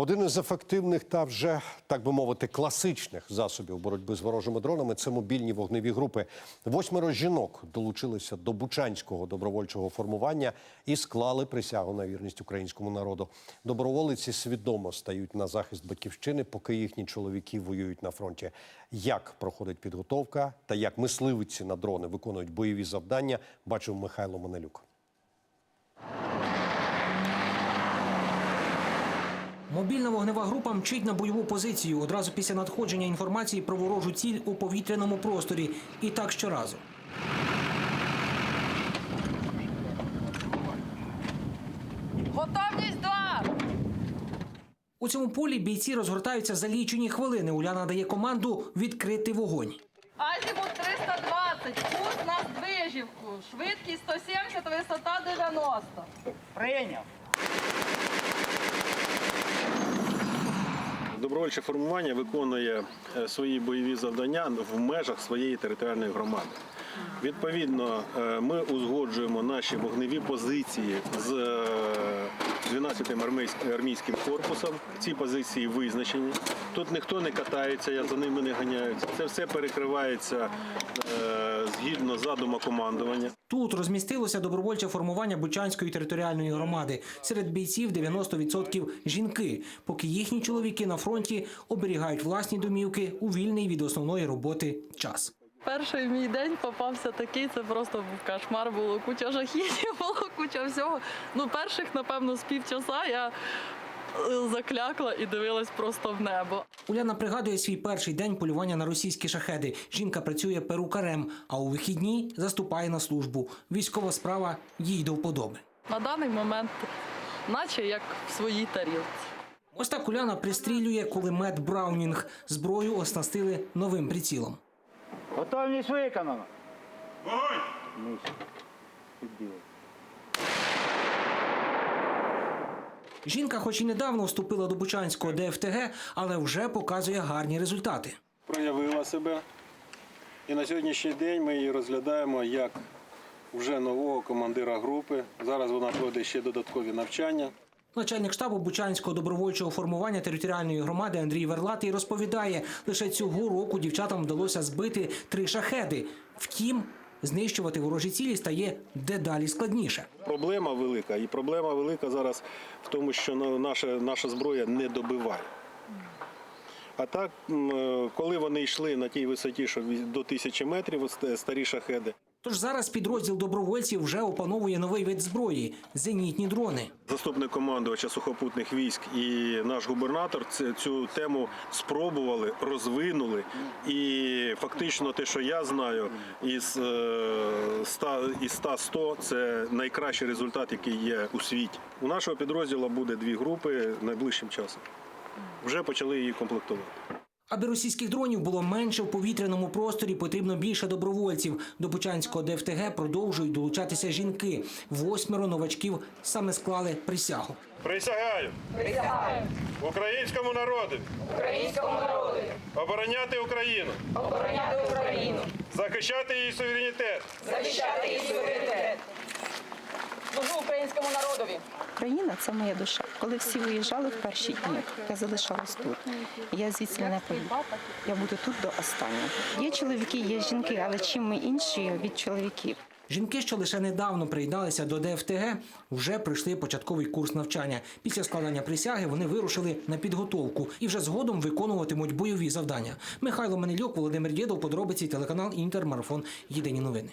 Один із ефективних та вже так би мовити класичних засобів боротьби з ворожими дронами це мобільні вогневі групи. Восьмеро жінок долучилися до бучанського добровольчого формування і склали присягу на вірність українському народу. Доброволиці свідомо стають на захист батьківщини, поки їхні чоловіки воюють на фронті. Як проходить підготовка та як мисливиці на дрони виконують бойові завдання, бачив Михайло Монелюк. Мобільна вогнева група мчить на бойову позицію одразу після надходження інформації про ворожу ціль у повітряному просторі. І так щоразу. Готовність два! У цьому полі бійці розгортаються за лічені хвилини. Уляна дає команду відкрити вогонь. Азімут 320, курс на здвижівку, швидкість 170, висота 90. Прийняв. Добровольче формування виконує е, свої бойові завдання в межах своєї територіальної громади. Відповідно, е, ми узгоджуємо наші вогневі позиції з е, 12-м армійським корпусом. Ці позиції визначені. Тут ніхто не катається, я за ними не ганяюся. Це все перекривається е, згідно задуму командування. Тут розмістилося добровольче формування Бучанської територіальної громади. Серед бійців 90% жінки, поки їхні чоловіки на фронті оберігають власні домівки у вільний від основної роботи час. Перший мій день попався такий, це просто був кошмар, було куча було куча всього. Ну, перших, напевно, з півчаса я е, заклякла і дивилась просто в небо. Уляна пригадує свій перший день полювання на російські шахеди. Жінка працює перукарем, а у вихідні заступає на службу. Військова справа їй до вподоби. На даний момент, наче як в своїй тарілці. Ось так Уляна пристрілює кулемет Браунінг. Зброю оснастили новим прицілом. Готовність виконано. Вогонь! Жінка, хоч і недавно вступила до Бучанського ДФТГ, але вже показує гарні результати. проявила себе. І на сьогоднішній день ми її розглядаємо як вже нового командира групи. Зараз вона пройде ще додаткові навчання. Начальник штабу Бучанського добровольчого формування територіальної громади Андрій Верлатий розповідає, лише цього року дівчатам вдалося збити три шахеди. Втім, знищувати ворожі цілі стає дедалі складніше. Проблема велика, і проблема велика зараз в тому, що наша, наша зброя не добиває. А так, е, коли вони йшли на тій висоті, що до тисячі метрів, старі шахеди, Тож зараз підрозділ добровольців вже опановує новий вид зброї зенітні дрони. заступник командувача сухопутних військ і наш губернатор цю тему спробували, розвинули. І фактично те, що я знаю, із е, 100, із 100 це найкращий результат, який є у світі. У нашого підрозділу буде дві групи найближчим часом. Вже почали її комплектувати. Аби російських дронів було менше в повітряному просторі, потрібно більше добровольців. До Бучанського ДФТГ продовжують долучатися жінки. Восьмеро новачків саме склали присягу. Присягаю. Присягаю. Українському народу. українському народу, Обороняти Україну. обороняти Україну, Захищати її суверенітет. захищати її суверенітет. Служу українському народові. Україна це моя душа. Коли всі виїжджали в перші дні, я залишалась тут. Я звідси не поїду. Я буду тут до останнього. Є чоловіки, є жінки, але чим ми інші від чоловіків? Жінки, що лише недавно приєдналися до ДФТГ, вже пройшли початковий курс навчання. Після складання присяги вони вирушили на підготовку і вже згодом виконуватимуть бойові завдання. Михайло Манельок, Володимир Дєдов, подробиці телеканал Інтер, марафон. Єдині новини.